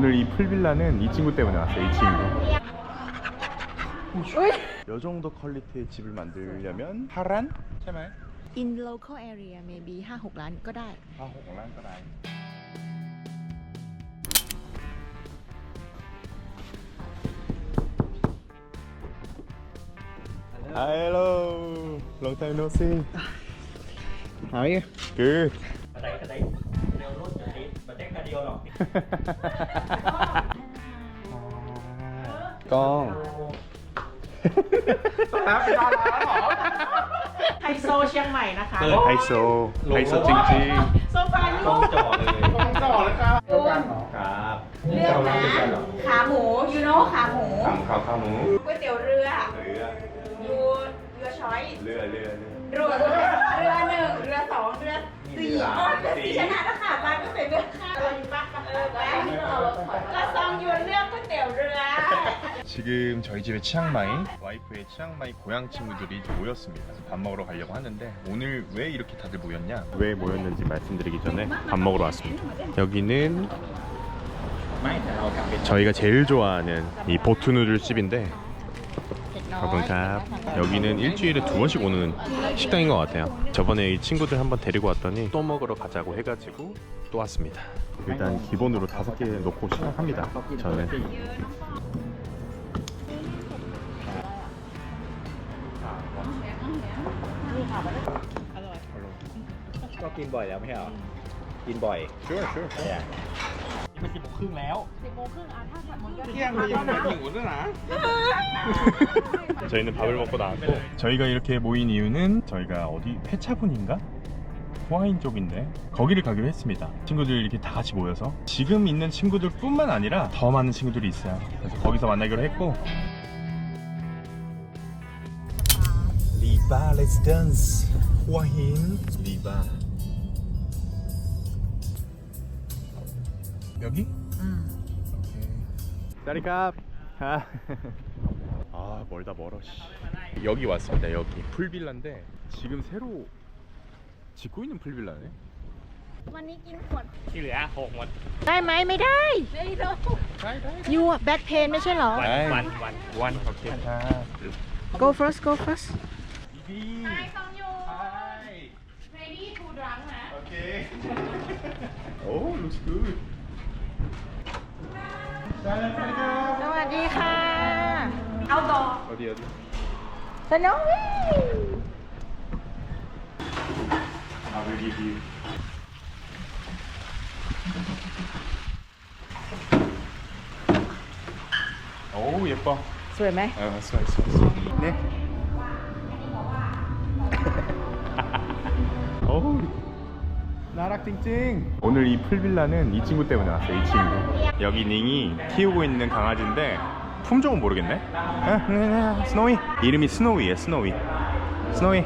오늘 이 풀빌라는 이 친구 때문에 왔어요 이 친구 요 정도 퀄리티의 집을 만들려면 파란? 제발 In local area maybe 5 6란 거다 5 6란 거다 Hello. Long time no see. How are you? Good. กล้อง แล้วเป็นดาราล้วเหรอ ไฮโซเชียงใหม่นะคะเปิด ไฮโซ ไฮโซจริงจริงโซฟายุโรปต้องจ่อแล้วครับคุณครับเลือกนะขาหมูยูโน่ขาหมูข้าวขาหมูก๋วยเตี๋ยวเรือเรือยูเรือช้อยเรือเรือเรือ เรือหนึ่งเรือสองเรือสี่เรือสี่ชนะแล้วค่ะบ้านก็เป็นเรือข้าวอะไรปะ าอยู่บ้านเออไปก็ซองยูเลือกก๋วยเตี๋ยวเรือ 지금 저희 집에 치앙마이 와이프의 치앙마이 고향 친구들이 이제 모였습니다. 그래서 밥 먹으러 가려고 하는데 오늘 왜 이렇게 다들 모였냐? 왜 모였는지 말씀드리기 전에 밥 먹으러 왔습니다. 여기는 ไม่แต่เรากลับไป 저희가 제일 좋아하는 이 보트 누들 집인데 가볼까? 여기는 일주일에 두 번씩 오는 식당인 것 같아요. 저번에 이 친구들 한번 데리고 왔더니 또 먹으러 가자고 해가지고 또 왔습니다. 일단 기본으로 다섯 개 놓고 시작합니다. 저는 ก็กินบ่อยแล้วไม่ใช่เหรอ กินบ่อย sure sure เนี่ยนี่มันสิบโมงครึ่งแล้ว 저희는 밥을 먹고 나왔고 저희가 이렇게 모인 이유는 저희가 어디 폐차군인가? 후아인 쪽인데 거기를 가기로 했습니다. 친구들 이렇게 다 같이 모여서 지금 있는 친구들 뿐만 아니라 더 많은 친구들이 있어요. 그래서 거기서 만나기로 했고. 리바 렛츠 댄스. 후아인. 리바. 여기? 사리캅. 아. 아 멀다 멀어 씨. 여기 왔습니다 여기. 풀빌라인데 지금 새로 짓고 있는 풀빌라네 วันนี้กินขวด ที่เหลือหกวัน ได้ไหมไม่ได้ยูอะแบ็คเพนไม่ใช่เหรอ วันวันวันวัน 오케이 go first go first 이비 하이 ready to drunk นะ 오케이 오 looks good สวัสดีค่ะ เอาต่อ 어디 어디 สนุก วิ 아 여기 여기 오 예뻐 สวยไหม 아 왔어 왔어 왔어 네 어우 나락 찡찡 오늘 이 풀빌라는 이 친구 때문에 왔어요 이 친구 여기 닝이 키우고 있는 강아지인데 품종은 모르겠네 아, 네, 네, 스노이 이름이 스노이에요 스노이 스노이 이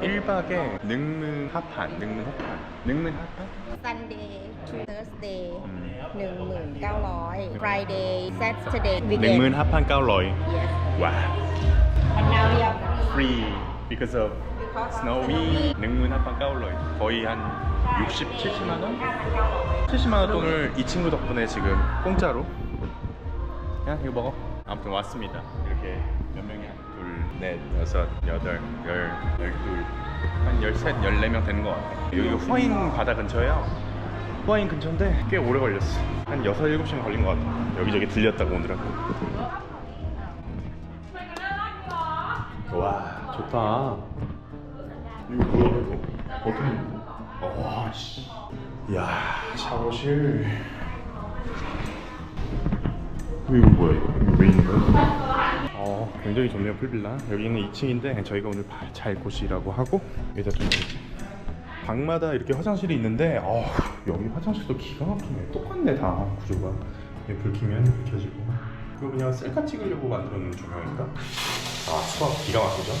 1박에 능문 하판, 능문 하판, 능문 하판? Sunday to Thursday 1900 Friday Saturday weekend 1 하판 900. yes 와. and now we are free Free because of because of snowy. 능문 하판 900. 거의 한 60, 70만 원? 70만 원 돈을 이 친구 덕분에 지금 공짜로. 야, 이거 먹어. 아무튼 왔습니다. 이렇게 넷, 여섯, 여덟, 열, 열둘. 한 열셋, 열네 명 되는 것 같아 여기가 후아인 바다 근처예요. 후아인 근처인데? 꽤 오래 걸렸어. 한 여섯, 일곱 시간 걸린 것 같아. 여기저기 들렸다고 오느라고. 와 좋다. 이거 뭐야 이거 버튼. 와씨. 야 샤워실. 이거 뭐야 이거 왜 있는 거야? 어 굉장히 좋네요 풀빌라. 여기는 2층인데 저희가 오늘 잘 곳이라고 하고 여기다 좀 방마다 이렇게 화장실이 있는데 어, 여기 화장실도 기가 막히네. 똑같네 다 구조가. 불 켜면 켜지고. 이거 그냥 셀카 찍으려고 만들어 놓은 조명인가? 아 수박 기가 막히죠?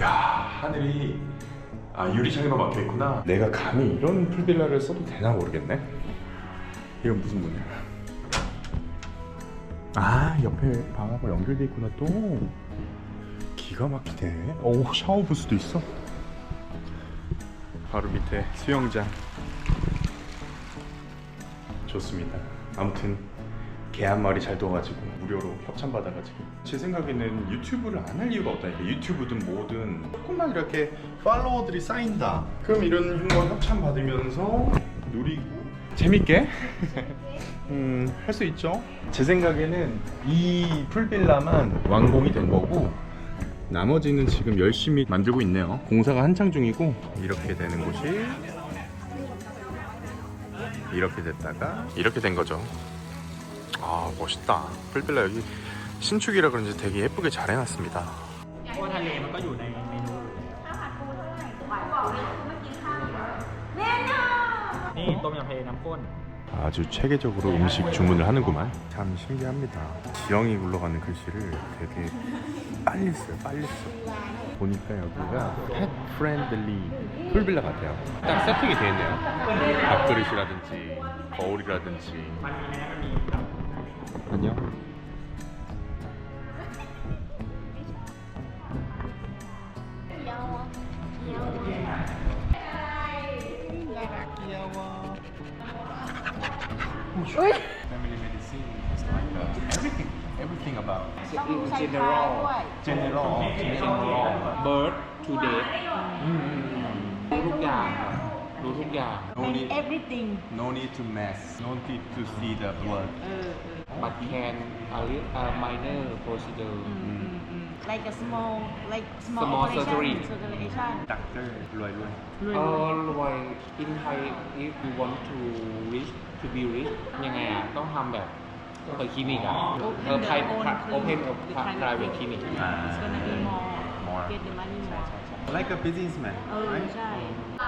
야 하늘이 아 유리창으로 막혀 있구나. 내가 감히 이런 풀빌라를 써도 되나 모르겠네. 이건 무슨 문이야 아 옆에 방하고 연결돼 있구나 또. 기가 막히네. 오 샤워 부스도 있어? 바로 밑에 수영장. 좋습니다. 아무튼 개 한 마리 잘 둬가지고 무료로 협찬 받아가지고. 제 생각에는 유튜브를 안 할 이유가 없다니까. 유튜브든 뭐든 조금만 이렇게 팔로워들이 쌓인다. 그럼 이런 거 협찬 받으면서 누리고 재밌게 음, 할 수 있죠. 제 생각에는 이 풀빌라만 완공이 된 거고 나머지는 지금 열심히 만들고 있네요. 공사가 한창 중이고 이렇게 되는 곳이 이렇게 됐다가 이렇게 된 거죠. 아 멋있다. 풀빌라 여기 신축이라 그런지 되게 예쁘게 잘 해놨습니다. นก็อยู่ในเมนูนี่ต้มยำทะเลน้ำข้น 아주 체계적으로 음식 주문을 하는구만. 참 신기합니다. 지형이 굴러가는 글씨를 되게 빨리 써요, 빨리 써. 보니까 여기가 펫 프렌들리 풀빌라 같아요. 딱 세팅이 되어 있네요. 밥그릇이라든지 거울이라든지. 안녕. Everything about in general general. general birth to death รู้ทุกอย่างรู้ทุกอย่าง No need, everything no need to mess. No need to see the blood. but can a little a minor procedure like a small like small, Small operation, surgery. circulation Doctor, loy loy. เออรวย in Thai if you want to rich to be rich ยังไงอะ ต้องทำแบบ เปิดคลินิกอ่ะ เออ private open a private clinic it's gonna be more More. get the money more Like a businessman. เออใช่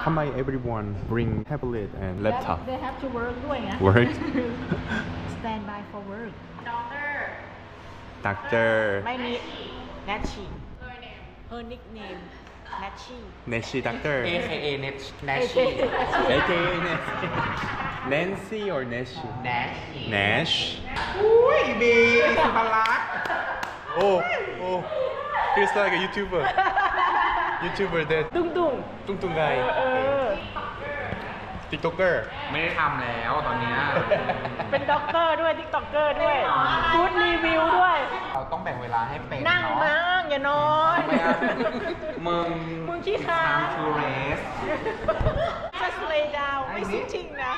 How my everyone bring tablet and laptop? they have to work ด้วยนะ Work. stand by for work Doctor. ไม่มี Nachi her nickname Nachi Neshi doctor. AKA Net AKA AKA Nancy. Nancy or Neshi? Nash Nash. อุ้ยบีสุภลักษณ์ Oh, oh. Feels like a YouTuber. YouTuber that ตุ้งตุ้ง뚱뚱 guy. เออ TikToker. ไม่ได้ทำแล้วตอนเนี้ย เป็นด็อกเตอร์ด้วย ติ๊กต็อกเกอร์ด้วยฟู้ดรีวิวด้วย เราต้องแบ่งเวลาให้เป็น นั่ง เนาะ บ้างอย่านอน ทำไมอ่ะมึง มึงขี้คร้าน time to rest just lay down ไม่ซิจริงนะ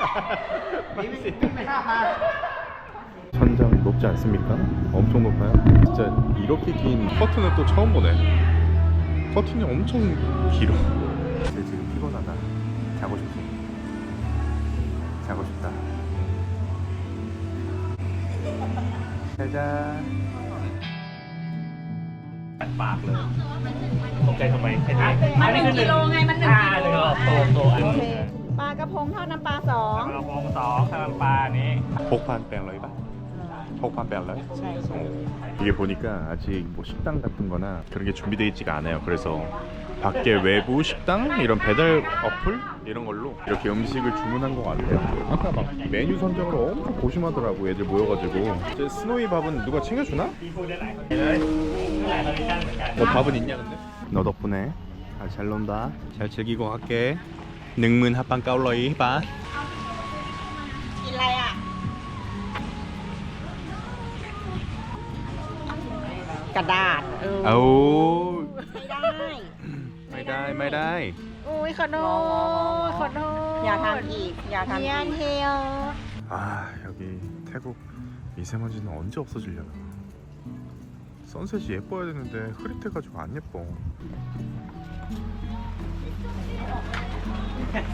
천장 높지 않습니까? 엄청 높아요. 진짜 이렇게 긴 커튼은 또 처음 보네. 커튼이 엄청 길어. 잘자. ปากเลยตกใจทำไมแค่นี้ มันหนึ่งกิโลไง มันหนึ่งกิโล โตโต โอเค ปลากระพงทอดน้ำปลาสอง กระพงสองข้าวปลานี้ 폭판 뺑러이바? 폭판 뺑러이? 네, 이게 보니까 아직 뭐 식당 같은 거나 그런 게 준비되어 있지가 않아요. 그래서 밖에 외부 식당 이런 배달 어플 이런 걸로 이렇게 음식을 주문한 것 같아요. 아까 막 메뉴 선정을 엄청 고심하더라고 애들 모여가지고. 제 스노이 밥은 누가 챙겨주나? 너 밥은 있냐 근데? 너 덕분에 아, 잘 논다. 잘 즐기고 갈게. 능문 합방 까울러이 바. กินอะไรอ่ะ กระดาษ เออ 아우 ไม่ได้ ไม่ได้ไม่ได้ อุ้ยขอโทษขอโทษ อย่าทำอีก อย่าทำ เมียน อีก เทล 아 여기 태국 미세먼지는 언제 없어지려나 선셋이 예뻐야 되는데 흐릿해가지고 안 예뻐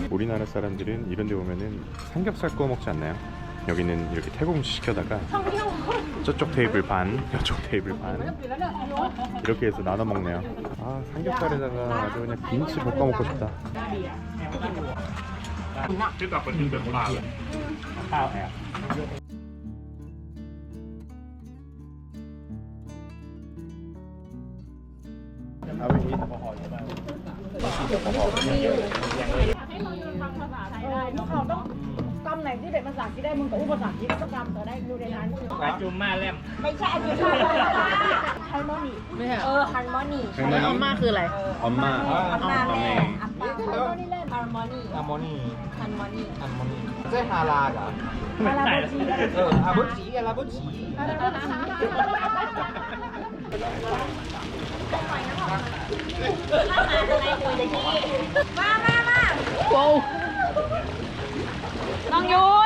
우리나라 사람들은 이런 데 오면은 삼겹살 구워 먹지 않나요? 여기는 이렇게 음식 시켜다가 저쪽 테이블 반, 이쪽 테이블 반 이렇게 해서 나눠 먹네요. 아 삼겹살에다가 아주 그냥 김치 볶아 먹고 싶다. ในนั้นจุ่มมาแลมไม่ใช่อันนี้ค่ะฮาร์โมนีไม่ใช่เออฮาร์โมนีแล้วอาม่าคืออะไร엄 마, อาม่าแม่อัปปาฮาร์โมนีฮาร์โมนีฮาร์โมนีฮาร์โมนีใช่ฮาลาเหรออาราโบจีเอออาบุจีอาราบุจีอาราโบจีถ้ามาอะไรคุยเลยที่มามามาโว้วซองยุนสไลเดอร์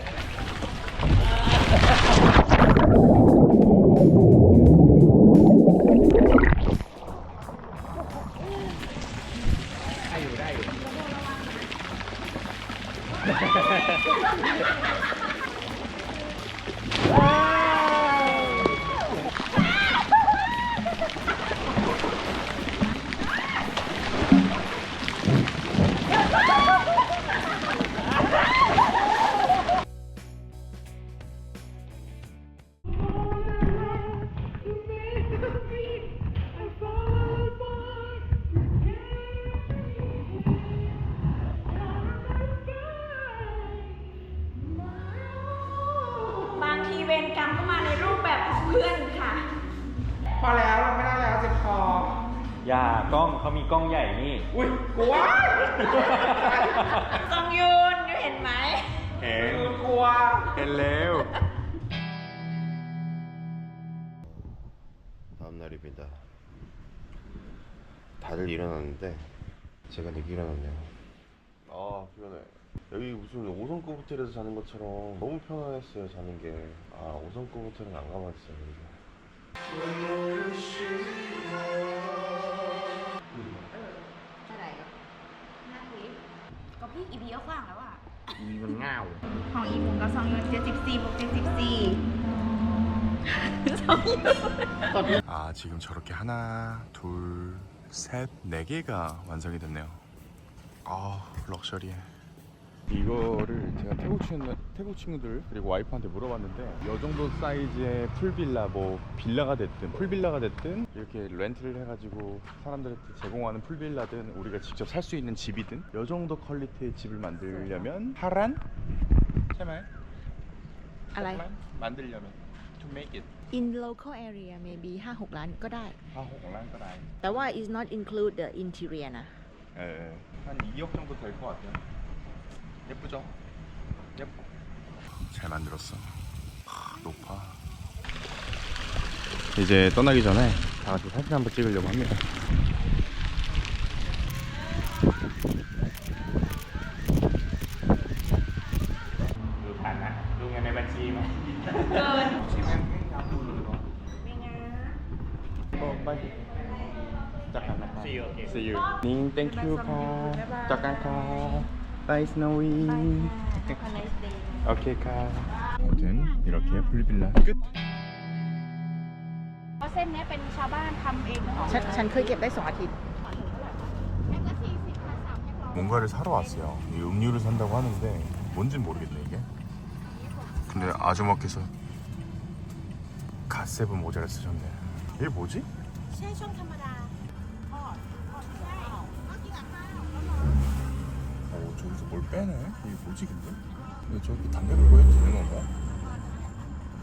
ได้อยู่ได้อยู่ กล้องใหญ่นี่ อุ้ยกลัว ซองยุนยูเห็นไหม เห็น กลัว เห็นแล้ว 다음 날입니다. 다들 일어났는데 제가 늦게 일어났네요. 아 피곤해. 여기 무슨 5성급 호텔에서 자는 것처럼 너무 편안했어요 자는 게. 아 5성급 호텔은 안 가봤어요. 여기 ก็พี่อีพีก็ขว้างแล้วอ่ะ มีมันง่าว ของอีมุงกับซองยุนเจ็ดสิบสี่บวกเจ็ดสิบสี่ซองยุน 아 지금 저렇게 하나 둘셋네 개가 완성이 됐네요 아 럭셔리해 이거를 제가 태국 친구, 태국 친구들 그리고 와이프한테 물어봤는데 이 정도 사이즈의 풀빌라 뭐 빌라가 됐든 풀빌라가 됐든 이렇게 렌트를 해가지고 사람들한테 제공하는 풀빌라든 우리가 직접 살 수 있는 집이든 이 정도 퀄리티의 집을 만들려면 하란? 제말 อะไร 만들려면 to make it in local area maybe 5-6 ล้านก็ได้ 한6란 거라이 แต่ว่า is not include the interior นะ 예, 한 2억 정도 될 것 같아요. 예쁘죠? 예뻐. 잘 만들었어. 하, 높아. 이제 떠나기 전에 다 같이 사진 한번 찍으려고 합니다. See you again. See you. 닝, thank you, 카. Bye, Snowy. 오케이, 카. 아무튼 이렇게 풀빌라 끝. เพราะเส้นนี้เป็นชาวบ้านทำเองของ ฉันฉันเคยเก็บได้สองอาทิตย์ 뭔가를 사러 왔어요. 이 음료를 산다고 하는데 뭔진 모르겠네 이게. 근데 아주머께서 갓세븐 모자를 쓰셨네. 이게 뭐지? ใช่ช่องธรรมดา 저기서 뭘 빼네? 이게 뭐지 근데? 근데 저기 담배 불고 해도 되는 건가?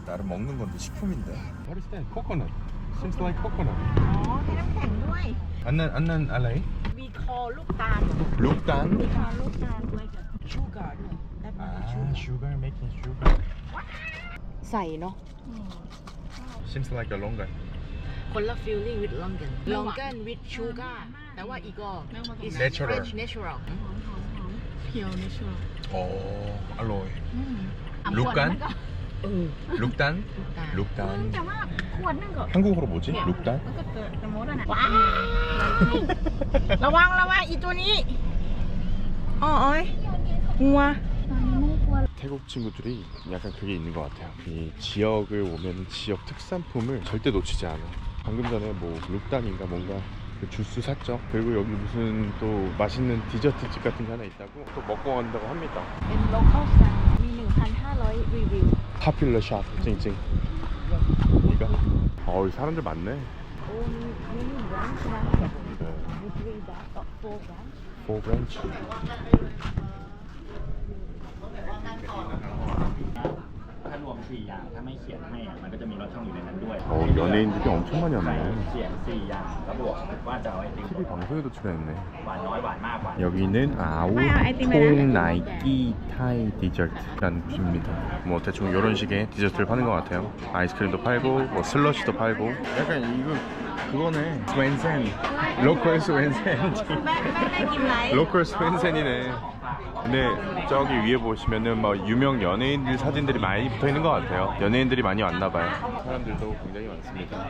나름 먹는 건데 식품인데. What is that? Coconut. Seems like coconut. อ๋อให้น้ำแข็งด้วย 안난 안난 알라이? มีคอลูกตาล 룩단. มีคอลูกตาลด้วยกับชูการ์ด้วย That 아, means sugar sugar making sugar. ใส่เนาะ Seems like a longan. คนละ feeling with longan longan with sugar แต่ว่าอีกอ is Natural. fresh natural โอ้อ ร่อยลูกกัน เออ ลูกตัน ลูกตาล ลูกตัน แต่ว่าขวดนึงก็ 한국어로 뭐지? 룩단? มันก็เกิดสมมติอะนะ ว้ายระวังระวังอีตัวนี้อ๋อโอ้ยงัว 태국 친구들이 약간 그게 있는 것 같아요. 이 지역을 오면 지역 특산품을 절대 놓치지 않아. 방금 전에 뭐 룩단인가 뭔가 그 주스 샀죠. 그리고 여기 무슨 또 맛있는 디저트집 같은 게 하나 있다고 또 먹고 간다고 합니다. 파퓰러 샵 찡찡 이거 어우 사람들 많네. 포 브랜치 ถ้ารวม 4 อย่าง ถ้าไม่เขียนให้อะมันก็จะมีรสช่องอยู่ในนั้นด้วย 어 연예인들이 엄청 많이 ใส่ 왔네. เขียน 4 อย่างแล้วบวกว่าจะเอาไอติม TV 방송에도 출연했네. หวานน้อยหวานมากหวาน 여기는 아우 통 나이키 타이 디저트라는 곳입니다. 뭐 대충 이런 식의 디저트를 파는 것 같아요. 아이스크림도 팔고 뭐 슬러시도 팔고. 약간 이거 그거네. 스웬센. 로컬 스웬센. แม่แม่ได้กินไร 로컬 스웬센이네. 근데 저기 위에 보시면은 뭐 유명 연예인들 사진들이 많이 붙어 있는 것 같아요. 연예인들이 많이 왔나 봐요. 사람들도 굉장히 많습니다.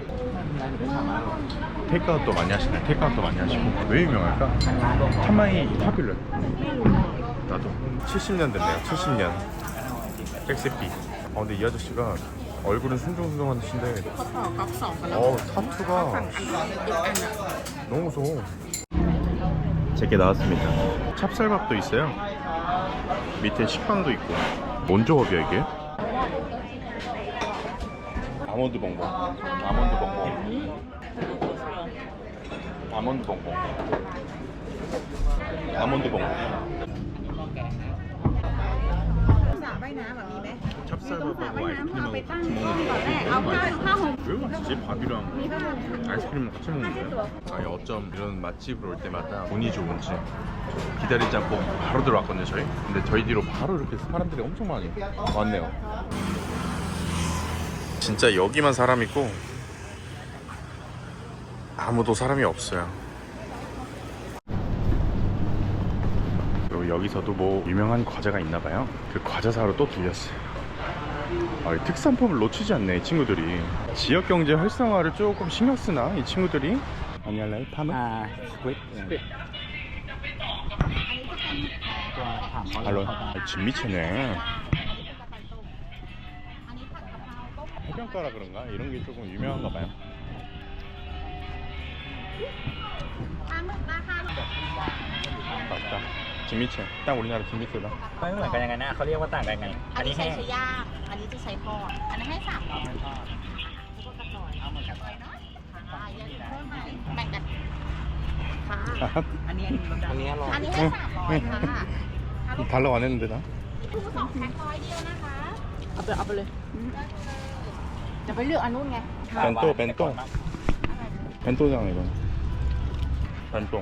테이크아웃도 많이 하시네. 테이크아웃도 많이 하시고. 왜 유명할까? 타마이 파퓰러. 나도 70년 됐네요. 70년. 백스피. 어 근데 이 아저씨가 얼굴은 순종순종한 듯인데. 어 타투가 너무 무서워 제게 나왔습니다 찹쌀밥도 있어요 밑에 식빵도 있고. 뭔 조합이야 이게? 아몬드 봉봉. 아몬드 봉봉. 아몬드 봉봉. 아몬드 봉봉. สระว่ายน้ำแบบมีไหม 찹쌀밥하고 아이스크림하고 ไปตั้ง 같이 ก่อนแรก 먹는 เอา 거 ผ้าผ้าห่ม 왜 맛있지? 밥이랑 아이스크림을 같이 먹는 거야? 아니 어쩜 이런 맛집으로 올 때마다 운이 좋은지 기다리지 않고 바로 들어왔거든요 저희 근데 저희 뒤로 바로 이렇게 사람들이 엄청 많이 왔네요 진짜 여기만 사람 있고 아무도 사람이 없어요 여기서도 뭐 유명한 과자가 있나 봐요. 그 과자 사러 또 들렸어요. 아, 특산품을 놓치지 않네 이 친구들이. 지역 경제 활성화를 조금 신경 쓰나 이 친구들이? 아니 할래 파는 아 스윗. 스윗. 아, 발로. 아, 아, 진미채네. 해변가라 그런가? 이런 게 조금 유명한가 봐요. 맛있다. ชิมิเชะแต้โอริจินัชิมิสุแล้วไม่เหมือนกันยังไงนะเขาเรียกว่าต่างกันยังไงอันนี้ใช้ใช้ย่างอันนี้จะใช้ทอดอันนี้ให้สามร้อยแล้วกระต่อยเอาเนกระต่อยเนาะค่าแบ่งกันค่ะอันนี้อันนี้อันนี้ให้สามร้อยค่ะทะเลาะเล่นเลยนะคูสองแพ็คร้อยเดียวนะคะเอาไปเอาไปเลยจะไปเลือกอันนู้นไงเป็นตู้เป็นตู้เป็นตู้ยังไงบ้างเป็นตู้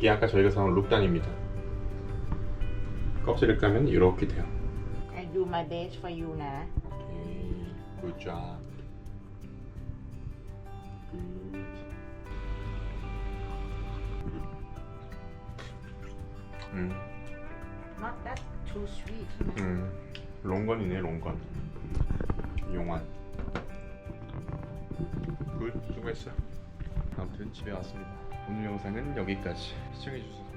이게 아까 저희가 사온 룩단입니다. 껍질을 까면 이렇게 돼요. I do my best for you นะ 오케이. 굿잡 음, not that too sweet. 음, 롱건이네 롱건. 용환. 굿 수고했어. 아무튼 집에 왔습니다 오늘 영상은 여기까지 시청해주셔서